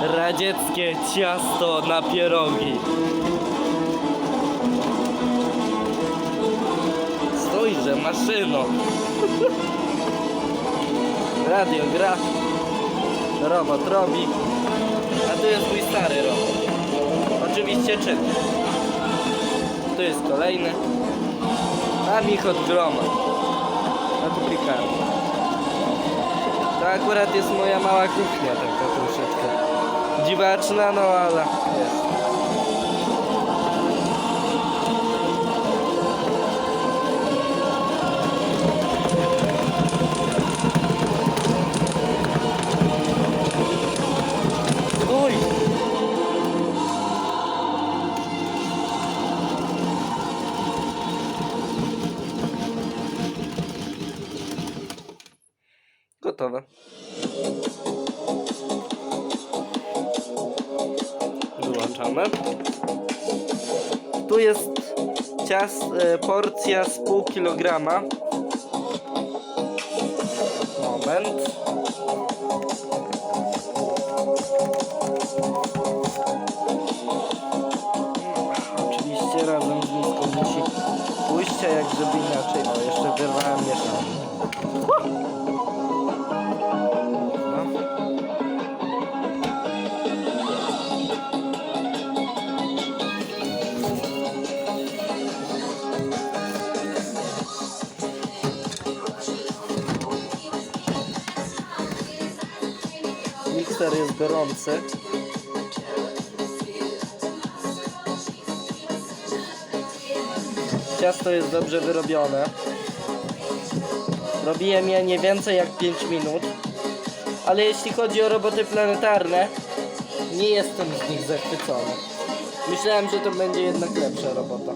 radzieckie ciasto na pierogi. Stójże, maszyno. Radio gra. Robot robi. A tu jest mój stary robot. Oczywiście czynny. Tu jest kolejny. A mich od groma. A tu piekarnia. To akurat jest moja mała kuchnia taka troszeczkę. Dziwaczna, no ale! Gotowe. Wyłączamy. Tu jest cias, e, porcja z pół kilograma. Moment. Oczywiście razem z miską musi pójść, a jak żeby inaczej, no jeszcze wyrwałem mieszankę. Mikser jest gorący. Ciasto jest dobrze wyrobione. Robiłem je nie więcej jak 5 minut. Ale jeśli chodzi o roboty planetarne, nie jestem z nich zachwycony. Myślałem, że to będzie jednak lepsza robota.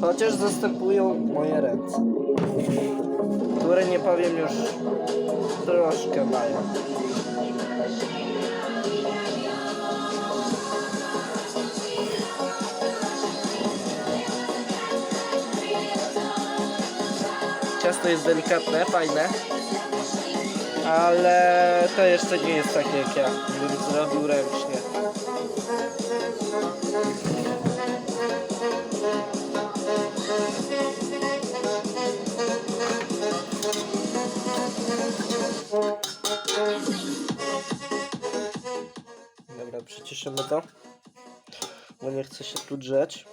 Chociaż zastępują moje ręce. Które nie powiem już troszkę mają. Ciasto jest delikatne, fajne. Ale to jeszcze nie jest takie jak ja bym zrobił ręcznie. Dobra, przyciszymy to. Bo nie chcę się tu drzeć.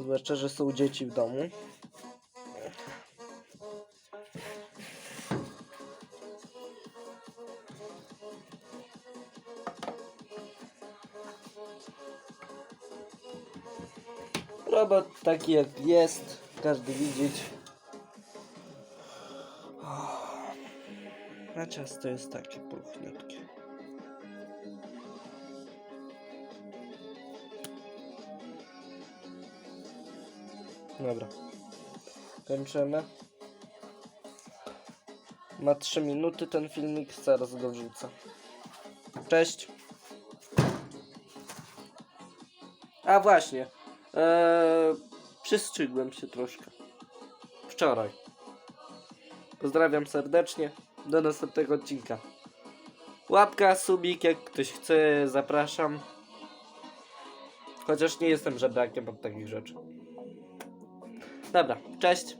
Zwłaszcza, że są dzieci w domu. Robot taki jak jest, każdy widzieć. A ciasto jest takie pulchniutkie. Dobra. Kończymy. Ma 3 minuty ten filmik, zaraz go wrzucę. Cześć. A właśnie. Eee, przystrzygłem się troszkę. Wczoraj. Pozdrawiam serdecznie. Do następnego odcinka. Łapka, subik, jak ktoś chce, zapraszam. Chociaż nie jestem żebrakiem od takich rzeczy. Dobra, cześć.